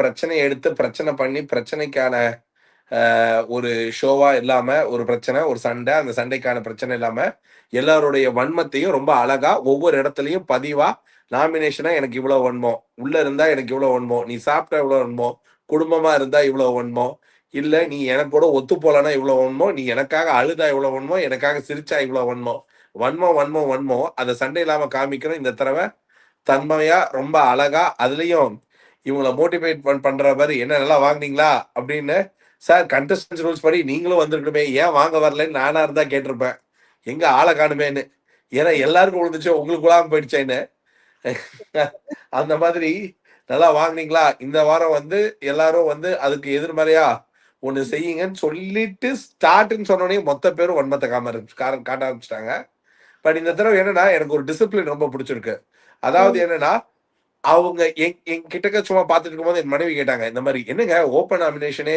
பிரச்சனையை எடுத்து பிரச்சனை பண்ணி பிரச்சனைக்கான ஒரு ஷோவா இல்லாம ஒரு பிரச்சனை, ஒரு சண்டை, அந்த சண்டைக்கான பிரச்சனை இல்லாம, எல்லாருடைய வன்மத்தையும் ரொம்ப அழகா ஒவ்வொரு இடத்துலயும் பதிவா, நாமினேஷனா எனக்கு இவ்வளோ வன்மம், உள்ள இருந்தா எனக்கு இவ்வளோ வன்மம், நீ சாப்பிட்டா இவ்வளவு வன்மம், குடும்பமா இருந்தா இவ்வளோ வன்மம், இல்ல நீ எனக்கு கூட ஒத்து போலன்னா இவ்வளோ வன்மம், நீ எனக்காக அழுதா இவ்வளோ வன்மம், எனக்காக சிரிச்சா இவ்வளோ வன்மம். வன்மம், வன்மம், வன்மம். அதை சண்டை இல்லாம காமிக்கணும். இந்த தடவை தன்மையா, ரொம்ப அழகா, அதுலயும் இவங்கள மோட்டிவேட் பண் பண்ற மாரி, "என்ன நல்லா வாங்குனீங்களா?" அப்படின்னு, "சார் கண்டஸ்டன்ட்ஸ் ரூல்ஸ் படி நீங்களும் வந்திருக்கணுமே, ஏன் வாங்க வரலன்னு?" நானா இருந்தா கேட்டிருப்பேன். எங்க ஆள காணுமேன்னு. ஏன்னா எல்லாருக்கும் விழுந்துச்சு, உங்களுக்கு விழாம போயிடுச்சேன்னு. அந்த மாதிரி, "நல்லா வாங்குனீங்களா? இந்த வாரம் வந்து எல்லாரும் வந்து அதுக்கு எதிர்மறையா ஒண்ணு செய்யுங்கன்னு" சொல்லிட்டு ஸ்டார்ட்ன்னு சொன்னோனயே மொத்த பேரும் வன்மத்த காம காட்ட ஆரம்பிச்சுட்டாங்க. பட் இந்த தடவ என்னன்னா, எனக்கு ஒரு டிசிப்ளின் ரொம்ப புடிச்சிருக்கு. அதாவது. என்னன்னா, அவங்க என் என்கிட்டக்க சும்மா பார்த்துட்டு இருக்கும்போது என் மனைவி கேட்டாங்க, இந்த மாதிரி "என்னங்க ஓப்பன் நாமினேஷனே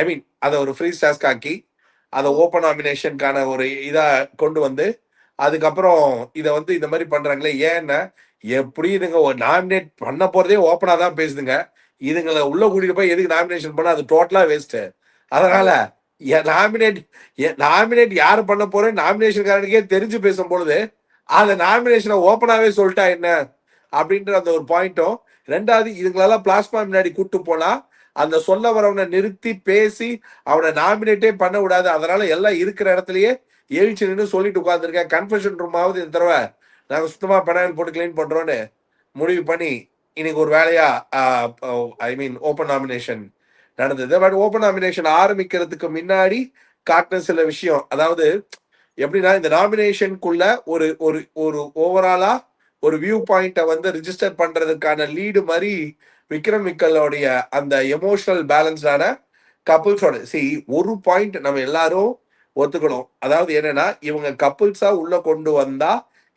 ஐ மீன் அதை ஒரு ஃப்ரீ ஸ்டாஸ்க் ஆக்கி, அதை ஓப்பன் நாமினேஷனுக்கான ஒரு இதா கொண்டு வந்து, அதுக்கப்புறம் இதை வந்து இந்த மாதிரி பண்றாங்களே ஏன்னா, எப்படி இதுங்க ஒரு நாமினேட் பண்ண போறதே ஓப்பனா தான் பேசுதுங்க. இதுங்களை உள்ள கூட்டிட்டு போய் எதுக்கு நாமினேஷன் பண்ணால் அது டோட்டலா வேஸ்ட்டு. அதனால நாமினேட் நாமினேட் யார் பண்ண போறேன்னு நாமினேஷன்காரனுக்கே தெரிஞ்சு பேசும்பொழுது, அந்த நாமினேஷனை ஓப்பனாவே சொல்லிட்டா என்ன? அப்படின்ற அந்த ஒரு பாயிண்ட்டும், ரெண்டாவது இதுங்களெல்லாம் பிளாஸ்மா முன்னாடி கூட்டு போனா, அந்த சொல்ல வரவனை நிறுத்தி பேசி, அவனை நாமினேட்டே பண்ண விடாது. அதனால எல்லாம் இருக்கிற இடத்துலயே எழுச்சி நின்று சொல்லிட்டு உட்காந்துருக்கேன் கன்ஃபெஷன் ரூமாவது இந்த தடவை நாங்கள் சுத்தமாக பெனாயில் போட்டு கிளீன் பண்றோம்ன்னு முடிவு பண்ணி, இன்னைக்கு ஒரு வேலையா ஐ மீன் ஓப்பன் நாமினேஷன் நடந்தது. பட் ஓப்பன் நாமினேஷன் ஆரம்பிக்கிறதுக்கு முன்னாடி காட்டின சில விஷயம். அதாவது எப்படின்னா, இந்த நாமினேஷனுக்குள்ள ஒரு ஒரு ஒரு ஓவராலா ஒரு வியூ பாயிண்ட்டை வந்து ரிஜிஸ்டர் பண்றதுக்கான லீடு மாதிரி விக்ரம் மிக்கலோடைய அந்த எமோஷனல் பேலன்ஸான கப்புள்ஸோட சி ஒரு பாயிண்ட் நம்ம எல்லாரும் ஒத்துக்கணும். அதாவது என்னன்னா, இவங்க கப்புள்ஸா உள்ள கொண்டு வந்தா,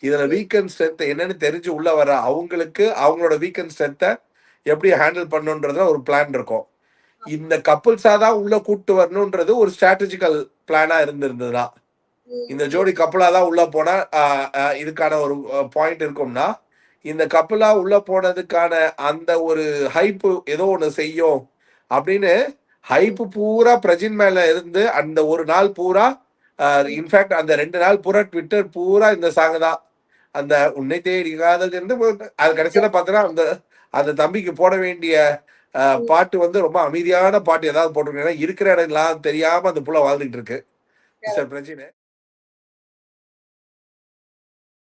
இதுல வீக்கன் ஸ்ட்ரென்த் என்னன்னு தெரிஞ்சு உள்ள வர அவங்களுக்கு, அவங்களோட வீக்கன் ஸ்ட்ரென்த்தை எப்படி ஹேண்டில் பண்ணுன்றதுல ஒரு பிளான் இருக்கும். இந்த கப்புள்ஸா தான் உள்ள கூட்டு வரணுன்றது ஒரு ஸ்ட்ராட்டஜிக்கல் பிளானா இருந்திருந்ததுதான் இந்த. ஜோடி கப்பிளா தான் உள்ள போனா, இதுக்கான ஒரு பாயிண்ட் இருக்கும்னா, இந்த கப்பிளா உள்ள போனதுக்கான அந்த ஒரு ஹைப் ஏதோ ஒண்ணு செய்யும் அப்படின்னு, ஹைப் பூரா பிரஜின் மேல இருந்து அந்த ஒரு நாள் பூரா. இன்ஃபாக்ட் அந்த 2 நாள் பூரா ட்விட்டர் பூரா இந்த சாங் தான். அந்த "உன்னை தேடி காதல்" இருந்து அது கடைசியில பார்த்தன்னா, அந்த அந்த தம்பிக்கு போட வேண்டிய. பாட்டு வந்து ரொம்ப அமைதியான பாட்டு ஏதாவது போட்டிருக்கணும். ஏன்னா இருக்கிற இடம்லாம் தெரியாம அந்த புள்ள வாழ்ந்துகிட்டு இருக்கு. மிஸ்டர். பிரஜினு.